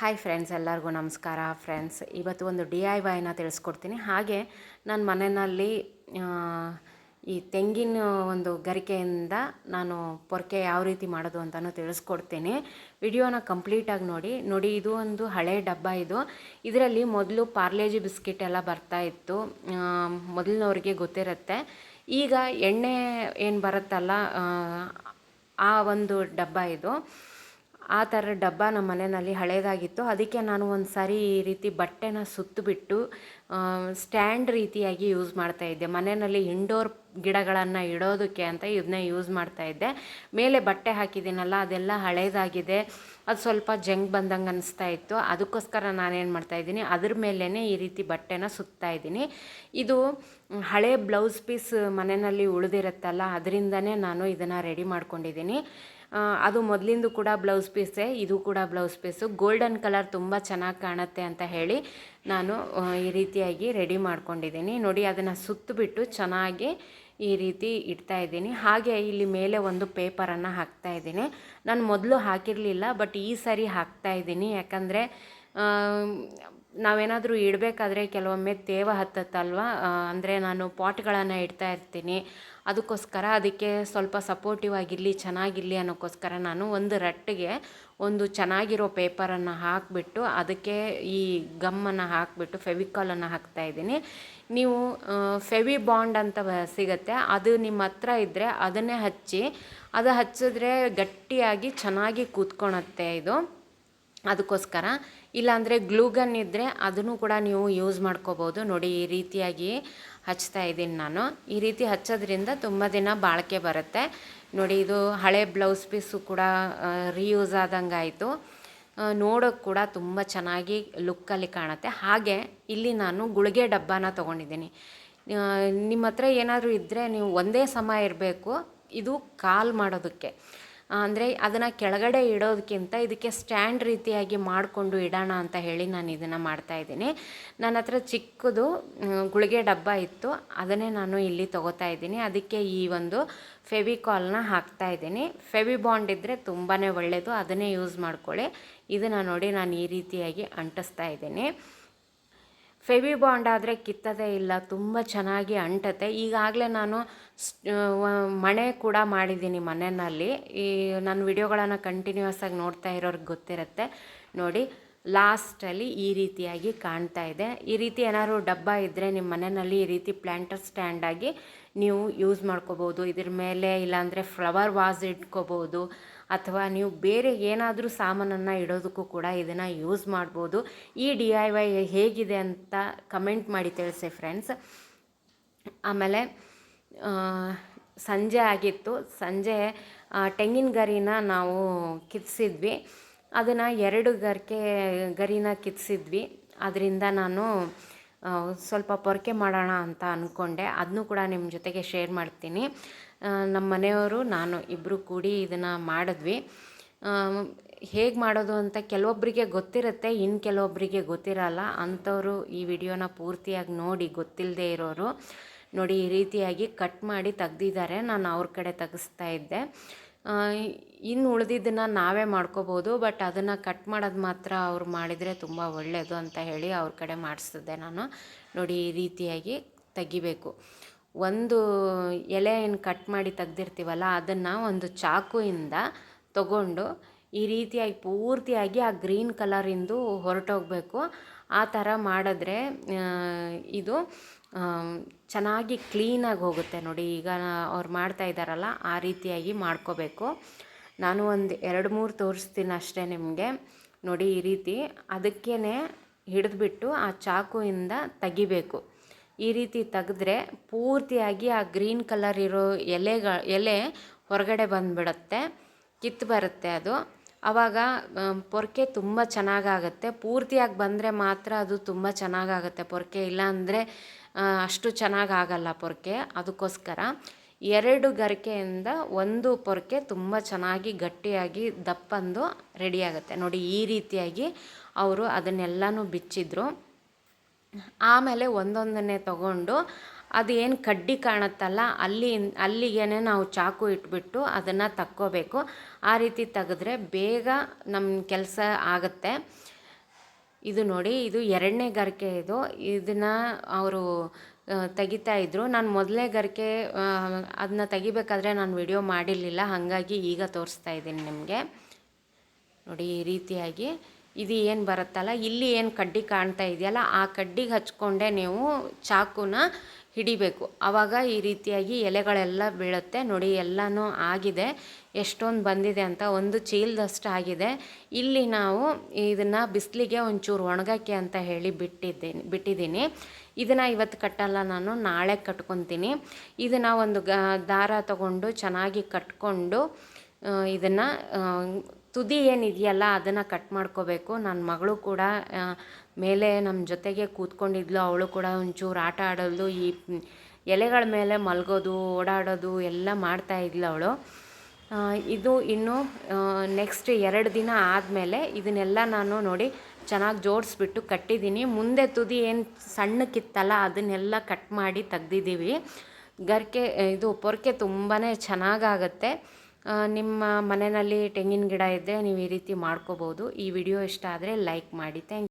Hi friends ಎಲ್ಲರಿಗೂ ನಮಸ್ಕಾರ. Friends ಇವತ್ತು ಒಂದು ಡಿ ಐ ವೈನ ತಿಳಿಸ್ಕೊಡ್ತೀನಿ. ಹಾಗೆ ನನ್ನ ಮನೆಯಲ್ಲಿ ಈ ತೆಂಗಿನ ಒಂದು ಗರಿಕೆಯಿಂದ ನಾನು ಪೊರ್ಕೆ ಯಾವ ರೀತಿ ಮಾಡೋದು ಅಂತಲೂ ತಿಳಿಸ್ಕೊಡ್ತೀನಿ. ವಿಡಿಯೋನ ಕಂಪ್ಲೀಟಾಗಿ ನೋಡಿ. ನೋಡಿ, ಇದು ಒಂದು ಹಳೆ ಡಬ್ಬ ಇದು. ಇದರಲ್ಲಿ ಮೊದಲು ಪಾರ್ಲೇಜಿ ಬಿಸ್ಕೆಟ್ ಎಲ್ಲ ಬರ್ತಾ ಇತ್ತು. ಮೊದಲಿನವ್ರಿಗೆ ಗೊತ್ತಿರುತ್ತೆ. ಈಗ ಎಣ್ಣೆ ಏನು ಬರುತ್ತಲ್ಲ ಆ ಒಂದು ಡಬ್ಬ ಇದು. ಆ ಥರ ಡಬ್ಬ ನಮ್ಮ ಮನೆಯಲ್ಲಿ ಹಳೇದಾಗಿತ್ತು. ಅದಕ್ಕೆ ನಾನು ಒಂದು ಸಾರಿ ಈ ರೀತಿ ಬಟ್ಟೆನ ಸುತ್ತಿಬಿಟ್ಟು ಸ್ಟ್ಯಾಂಡ್ ರೀತಿಯಾಗಿ ಯೂಸ್ ಮಾಡ್ತಾ ಇದ್ದೆ. ಮನೆಯಲ್ಲಿ ಇಂಡೋರ್ ಗಿಡಗಳನ್ನು ಇಡೋದಕ್ಕೆ ಅಂತ ಇದನ್ನ ಯೂಸ್ ಮಾಡ್ತಾ ಇದ್ದೆ. ಮೇಲೆ ಬಟ್ಟೆ ಹಾಕಿದ್ದೀನಲ್ಲ, ಅದೆಲ್ಲ ಹಳೇದಾಗಿದೆ. ಅದು ಸ್ವಲ್ಪ ಜಂಗ್ ಬಂದಂಗೆ ಅನಿಸ್ತಾ ಇತ್ತು. ಅದಕ್ಕೋಸ್ಕರ ನಾನೇನು ಮಾಡ್ತಾ ಇದ್ದೀನಿ, ಅದ್ರ ಮೇಲೇ ಈ ರೀತಿ ಬಟ್ಟೆನ ಸುತ್ತಾ ಇದ್ದೀನಿ. ಇದು ಹಳೆ ಬ್ಲೌಸ್ ಪೀಸ್ ಮನೆಯಲ್ಲಿ ಉಳಿದಿರುತ್ತಲ್ಲ, ಅದರಿಂದನೇ ನಾನು ಇದನ್ನು ರೆಡಿ ಮಾಡ್ಕೊಂಡಿದ್ದೀನಿ. ಅದು ಮೊದಲಿಂದು ಕೂಡ ಬ್ಲೌಸ್ ಪೀಸೇ, ಇದು ಕೂಡ ಬ್ಲೌಸ್ ಪೀಸು. ಗೋಲ್ಡನ್ ಕಲರ್ ತುಂಬ ಚೆನ್ನಾಗಿ ಕಾಣುತ್ತೆ ಅಂತ ಹೇಳಿ ನಾನು ಈ ರೀತಿಯಾಗಿ ರೆಡಿ ಮಾಡ್ಕೊಂಡಿದ್ದೀನಿ. ನೋಡಿ, ಅದನ್ನು ಸುತ್ತಬಿಟ್ಟು ಚೆನ್ನಾಗಿ ಈ ರೀತಿ ಇಡ್ತಾ ಇದ್ದೀನಿ. ಹಾಗೆ ಇಲ್ಲಿ ಮೇಲೆ ಒಂದು ಪೇಪರನ್ನು ಹಾಕ್ತಾ ಇದ್ದೀನಿ. ನಾನು ಮೊದಲು ಹಾಕಿರಲಿಲ್ಲ ಬಟ್ ಈ ಸರಿ ಹಾಕ್ತಾ ಇದ್ದೀನಿ. ಯಾಕಂದರೆ ನಾವೇನಾದರೂ ಇಡಬೇಕಾದ್ರೆ ಕೆಲವೊಮ್ಮೆ ತೇವ ಹತ್ತತ್ತಲ್ವ? ಅಂದರೆ ನಾನು ಪಾಟ್ಗಳನ್ನು ಇಡ್ತಾ ಇರ್ತೀನಿ. ಅದಕ್ಕೋಸ್ಕರ ಅದಕ್ಕೆ ಸ್ವಲ್ಪ ಸಪೋರ್ಟಿವ್ ಆಗಿರಲಿ, ಚೆನ್ನಾಗಿರಲಿ ಅನ್ನೋಕ್ಕೋಸ್ಕರ ನಾನು ಒಂದು ರಟ್ಟಿಗೆ ಒಂದು ಚೆನ್ನಾಗಿರೋ ಪೇಪರನ್ನು ಹಾಕಿಬಿಟ್ಟು ಅದಕ್ಕೆ ಈ ಗಮ್ಮನ್ನು ಹಾಕಿಬಿಟ್ಟು ಫೆವಿಕಾಲನ್ನು ಹಾಕ್ತಾ ಇದ್ದೀನಿ. ನೀವು ಫೆವಿ ಬಾಂಡ್ ಅಂತ ಸಿಗುತ್ತೆ. ಅದು ನಿಮ್ಮ ಹತ್ರ ಇದ್ದರೆ ಅದನ್ನೇ ಹಚ್ಚಿ, ಅದು ಹಚ್ಚಿದ್ರೆ ಗಟ್ಟಿಯಾಗಿ ಚೆನ್ನಾಗಿ ಕೂತ್ಕೊಳತ್ತೆ ಇದು. ಅದಕ್ಕೋಸ್ಕರ. ಇಲ್ಲಾಂದರೆ ಗ್ಲೂಗನ್ ಇದ್ದರೆ ಅದನ್ನು ಕೂಡ ನೀವು ಯೂಸ್ ಮಾಡ್ಕೋಬೋದು. ನೋಡಿ, ಈ ರೀತಿಯಾಗಿ ಹಚ್ತಾ ಇದ್ದೀನಿ ನಾನು. ಈ ರೀತಿ ಹಚ್ಚೋದ್ರಿಂದ ತುಂಬ ದಿನ ಬಾಳಿಕೆ ಬರುತ್ತೆ. ನೋಡಿ, ಇದು ಹಳೆ ಬ್ಲೌಸ್ ಪೀಸು ಕೂಡ ರೀಯೂಸ್ ಆದಂಗೆ ಆಯಿತು. ನೋಡೋಕ್ಕೆ ಕೂಡ ತುಂಬ ಚೆನ್ನಾಗಿ ಲುಕ್ಕಲ್ಲಿ ಕಾಣುತ್ತೆ. ಹಾಗೆ ಇಲ್ಲಿ ನಾನು ಗುಳಿಗೆ ಡಬ್ಬಾನ ತೊಗೊಂಡಿದ್ದೀನಿ. ನಿಮ್ಮ ಹತ್ರ ಏನಾದರೂ ಇದ್ದರೆ ನೀವು ಒಂದೇ ಸಮ ಇರಬೇಕು. ಇದು ಕಾಲ್ ಮಾಡೋದಕ್ಕೆ. ಅಂದರೆ ಅದನ್ನು ಕೆಳಗಡೆ ಇಡೋದಕ್ಕಿಂತ ಇದಕ್ಕೆ ಸ್ಟ್ಯಾಂಡ್ ರೀತಿಯಾಗಿ ಮಾಡಿಕೊಂಡು ಇಡೋಣ ಅಂತ ಹೇಳಿ ನಾನು ಇದನ್ನು ಮಾಡ್ತಾಯಿದ್ದೀನಿ ನನ್ನ ಹತ್ರ ಚಿಕ್ಕದು ಗುಳಿಗೆ ಡಬ್ಬ ಇತ್ತು. ಅದನ್ನೇ ನಾನು ಇಲ್ಲಿ ತೊಗೋತಾ ಇದ್ದೀನಿ. ಅದಕ್ಕೆ ಈ ಒಂದು ಫೆವಿಕಾಲ್ನ ಹಾಕ್ತಾ ಇದ್ದೀನಿ. ಫೆವಿ ಬಾಂಡ್ ಇದ್ದರೆ ತುಂಬಾ ಒಳ್ಳೆಯದು ಅದನ್ನೇ ಯೂಸ್ ಮಾಡ್ಕೊಳ್ಳಿ. ಇದನ್ನು ನೋಡಿ ನಾನು ಈ ರೀತಿಯಾಗಿ ಅಂಟಿಸ್ತಾ ಇದ್ದೀನಿ. ಫೆವಿ ಬಾಂಡ್ ಆದರೆ ಕಿತ್ತದೇ ಇಲ್ಲ, ತುಂಬ ಚೆನ್ನಾಗಿ ಅಂಟತ್ತೆ. ಈಗಾಗಲೇ ನಾನು ಮಣೆ ಕೂಡ ಮಾಡಿದ್ದೀನಿ ಮನೆಯಲ್ಲಿ. ಈ, ನನ್ನ ವಿಡಿಯೋಗಳನ್ನು ಕಂಟಿನ್ಯೂಸ್ ಆಗಿ ನೋಡ್ತಾ ಇರೋರಿಗೆ ಗೊತ್ತಿರುತ್ತೆ. ನೋಡಿ ಲಾಸ್ಟಲ್ಲಿ ಈ ರೀತಿಯಾಗಿ ಕಾಣ್ತಾ ಇದೆ. ಈ ರೀತಿ ಏನಾದ್ರು ಡಬ್ಬ ಇದ್ದರೆ ನಿಮ್ಮ ಮನೆಯಲ್ಲಿ ಈ ರೀತಿ ಪ್ಲ್ಯಾಂಟರ್ ಸ್ಟ್ಯಾಂಡಾಗಿ ನೀವು ಯೂಸ್ ಮಾಡ್ಕೋಬೋದು ಇದ್ರ ಮೇಲೆ ಇಲ್ಲಾಂದರೆ ಫ್ಲವರ್ ವಾಸ್ ಇಟ್ಕೋಬೋದು ಅಥವಾ ನೀವು ಬೇರೆ ಏನಾದರೂ ಸಾಮಾನನ್ನು ಇಡೋದಕ್ಕೂ ಕೂಡ ಇದನ್ನು ಯೂಸ್ ಮಾಡ್ಬೋದು. ಈ ಡಿ ಐ ವೈ ಹೇಗಿದೆ ಅಂತ ಕಮೆಂಟ್ ಮಾಡಿ ತಿಳಿಸಿ ಫ್ರೆಂಡ್ಸ್. ಆಮೇಲೆ ಸಂಜೆ ಆಗಿತ್ತು. ಸಂಜೆ ತೆಂಗಿನ ಗರಿನ ನಾವು ಕಿತ್ಸಿದ್ವಿ. ಅದನ್ನು ಎರಡು ಗರಿಕೆ, ಗರಿನ ಕಿತ್ಸಿದ್ವಿ. ಅದರಿಂದ ನಾನು ಸ್ವಲ್ಪ ಪೊರಕೆ ಮಾಡೋಣ ಅಂತ ಅಂದ್ಕೊಂಡೆ ಅದನ್ನು ಕೂಡ ನಿಮ್ಮ ಜೊತೆಗೆ ಶೇರ್ ಮಾಡ್ತೀನಿ. ನಮ್ಮ ಮನೆಯವರು, ನಾನು ಇಬ್ಬರು ಕೂಡಿ ಇದನ್ನು ಮಾಡಿದ್ವಿ. ಹೇಗೆ ಮಾಡೋದು ಅಂತ ಕೆಲವೊಬ್ಬರಿಗೆ ಗೊತ್ತಿರುತ್ತೆ ಇನ್ನು ಕೆಲವೊಬ್ಬರಿಗೆ ಗೊತ್ತಿರಲ್ಲ. ಅಂಥವರು ಈ ವಿಡಿಯೋನ ಪೂರ್ತಿಯಾಗಿ ನೋಡಿ ಗೊತ್ತಿಲ್ಲದೆ ಇರೋರು ನೋಡಿ, ಈ ರೀತಿಯಾಗಿ ಕಟ್ ಮಾಡಿ ತೆಗ್ದಿದ್ದಾರೆ. ನಾನು ಅವ್ರ ಕಡೆ ತೆಗೆಸ್ತಾ ಇದ್ದೆ. ಇನ್ನು ಉಳಿದಿದ್ದನ್ನು ನಾವೇ ಮಾಡ್ಕೋಬೋದು ಬಟ್ ಅದನ್ನು ಕಟ್ ಮಾಡೋದು ಮಾತ್ರ ಅವ್ರು ಮಾಡಿದರೆ ತುಂಬ ಒಳ್ಳೆಯದು ಅಂತ ಹೇಳಿ ಅವ್ರ ಕಡೆ ಮಾಡಿಸ್ತಿದ್ದೆ ನಾನು. ನೋಡಿ, ಈ ರೀತಿಯಾಗಿ ತೆಗಿಬೇಕು. ಒಂದು ಎಲೆ ಏನು ಕಟ್ ಮಾಡಿ ತೆಗ್ದಿರ್ತೀವಲ್ಲ, ಅದನ್ನು ಒಂದು ಚಾಕುವಿಂದ ತಗೊಂಡು ಈ ರೀತಿಯಾಗಿ ಪೂರ್ತಿಯಾಗಿ ಆ ಗ್ರೀನ್ ಕಲರಿಂದು ಹೊರಟೋಗಬೇಕು. ಆ ಥರ ಮಾಡಿದ್ರೆ ಇದು ಚೆನ್ನಾಗಿ ಕ್ಲೀನಾಗಿ ಹೋಗುತ್ತೆ ನೋಡಿ. ಈಗ ಅವ್ರು ಮಾಡ್ತಾ ಇದ್ದಾರಲ್ಲ, ಆ ರೀತಿಯಾಗಿ ಮಾಡ್ಕೋಬೇಕು. ನಾನು ಒಂದು ಎರಡು ಮೂರು ತೋರಿಸ್ತೀನಿ ಅಷ್ಟೇ ನಿಮಗೆ. ನೋಡಿ ಈ ರೀತಿ. ಅದಕ್ಕೇ ಹಿಡಿದ್ಬಿಟ್ಟು ಆ ಚಾಕುವಿಂದ ತೆಗಿಬೇಕು. ಈ ರೀತಿ ತೆಗೆದ್ರೆ ಪೂರ್ತಿಯಾಗಿ ಆ ಗ್ರೀನ್ ಕಲರ್ ಇರೋ ಎಲೆಗ, ಎಲೆ ಹೊರಗಡೆ ಬಂದುಬಿಡುತ್ತೆ, ಕಿತ್ತು ಬರುತ್ತೆ ಅದು. ಆವಾಗ ಪೊರ್ಕೆ ಪೊರಕೆ ತುಂಬ ಚೆನ್ನಾಗಾಗತ್ತೆ. ಪೂರ್ತಿಯಾಗಿ ಬಂದರೆ ಮಾತ್ರ ಅದು ತುಂಬ ಚೆನ್ನಾಗಾಗುತ್ತೆ ಇಲ್ಲ ಇಲ್ಲಾಂದರೆ ಅಷ್ಟು ಚೆನ್ನಾಗಾಗಲ್ಲ ಪೊರಕೆ. ಅದಕ್ಕೋಸ್ಕರ ಎರಡು ಗರಿಕೆಯಿಂದ ಒಂದು ಪೊರಕೆ ತುಂಬ ಚೆನ್ನಾಗಿ ಗಟ್ಟಿಯಾಗಿ ದಪ್ಪಂದು ರೆಡಿಯಾಗುತ್ತೆ. ನೋಡಿ, ಈ ರೀತಿಯಾಗಿ ಅವರು ಅದನ್ನೆಲ್ಲನೂ ಬಿಚ್ಚಿದ್ರು. ಆಮೇಲೆ ಒಂದೊಂದನ್ನೇ ತಗೊಂಡು ಅದು ಏನು ಕಡ್ಡಿ ಕಾಣುತ್ತಲ್ಲ, ಅಲ್ಲಿ ಅಲ್ಲಿಗೆ ನಾವು ಚಾಕು ಇಟ್ಬಿಟ್ಟು ಅದನ್ನು ತಕ್ಕೋಬೇಕು. ಆ ರೀತಿ ತೆಗೆದ್ರೆ ಬೇಗ ನಮ್ಮ ಕೆಲಸ ಆಗುತ್ತೆ. ಇದು ನೋಡಿ, ಇದು ಎರಡನೇ ಗರಿಕೆ ಇದು. ಇದನ್ನು ಅವರು ತೆಗಿತಾ ಇದ್ದರು ನಾನು ಮೊದಲೇ ಗರಿಕೆ ಅದನ್ನ ತೆಗಿಬೇಕಾದ್ರೆ ನಾನು ವಿಡಿಯೋ ಮಾಡಿರಲಿಲ್ಲ. ಹಾಗಾಗಿ ಈಗ ತೋರಿಸ್ತಾ ಇದ್ದೀನಿ ನಿಮಗೆ. ನೋಡಿ, ಈ ರೀತಿಯಾಗಿ. ಇದು ಏನು ಬರುತ್ತಲ್ಲ, ಇಲ್ಲಿ ಏನು ಕಡ್ಡಿ ಕಾಣ್ತಾ ಇದೆಯಲ್ಲ, ಆ ಕಡ್ಡಿಗೆ ಹಚ್ಕೊಂಡೆ ನೀವು ಚಾಕುನ ಹಿಡಿಬೇಕು. ಆವಾಗ ಈ ರೀತಿಯಾಗಿ ಎಲೆಗಳೆಲ್ಲ ಬೀಳುತ್ತೆ. ನೋಡಿ, ಎಲ್ಲನೂ ಆಗಿದೆ. ಎಷ್ಟೊಂದು ಬಂದಿದೆ ಅಂತ ಒಂದು ಚೀಲದಷ್ಟು ಆಗಿದೆ. ಇಲ್ಲಿ ನಾವು ಇದನ್ನು ಬಿಸಿಲಿಗೆ ಒಂಚೂರು ಒಣಗಕ್ಕೆ ಅಂತ ಹೇಳಿ ಬಿಟ್ಟಿದ್ದೀನಿ ಬಿಟ್ಟಿದ್ದೀನಿ. ಇದನ್ನು ಇವತ್ತು ಕಟ್ಟಲ್ಲ ನಾನು, ನಾಳೆ ಕಟ್ಕೊತೀನಿ. ಇದನ್ನು ಒಂದು ಗ, ದಾರ ತಗೊಂಡು ಚೆನ್ನಾಗಿ ಕಟ್ಕೊಂಡು ಇದನ್ನು ತುದಿ ಏನಿದೆಯಲ್ಲ, ಅದನ್ನು ಕಟ್ ಮಾಡ್ಕೋಬೇಕು. ನನ್ನ ಮಗಳು ಕೂಡ ಮೇಲೆ ನಮ್ಮ ಜೊತೆಗೆ ಕೂತ್ಕೊಂಡಿದ್ಲು. ಅವಳು ಕೂಡ ಒಂಚೂರು ಆಟ ಆಡೋದು ಈ, ಎಲೆಗಳ ಮೇಲೆ ಮಲಗೋದು, ಓಡಾಡೋದು ಎಲ್ಲ ಮಾಡ್ತಾ ಇದ್ಲು ಅವಳು. ಇದು ಇನ್ನು ನೆಕ್ಸ್ಟ್ ಎರಡು ದಿನ ಆದಮೇಲೆ ಇದನ್ನೆಲ್ಲ ನಾನು ನೋಡಿ ಚೆನ್ನಾಗಿ ಜೋಡಿಸ್ಬಿಟ್ಟು ಕಟ್ಟಿದ್ದೀನಿ. ಮುಂದೆ ತುದಿ ಏನು ಸಣ್ಣಕ್ಕಿತ್ತಲ್ಲ, ಅದನ್ನೆಲ್ಲ ಕಟ್ ಮಾಡಿ ತೆಗ್ದಿದ್ದೀವಿ. ಗರ್ಕೆ, ಇದು ಪೊರ್ಕೆ ತುಂಬಾ ಚೆನ್ನಾಗಾಗತ್ತೆ. ನಿಮ್ಮ ಮನೆಯಲ್ಲಿ ತೆಂಗಿನ ಗಿಡ ಇದ್ದರೆ ನೀವು ಈ ರೀತಿ ಮಾಡ್ಕೋಬೋದು. ಈ ವಿಡಿಯೋ ಇಷ್ಟ ಆದರೆ ಲೈಕ್ ಮಾಡಿ. ಥ್ಯಾಂಕ್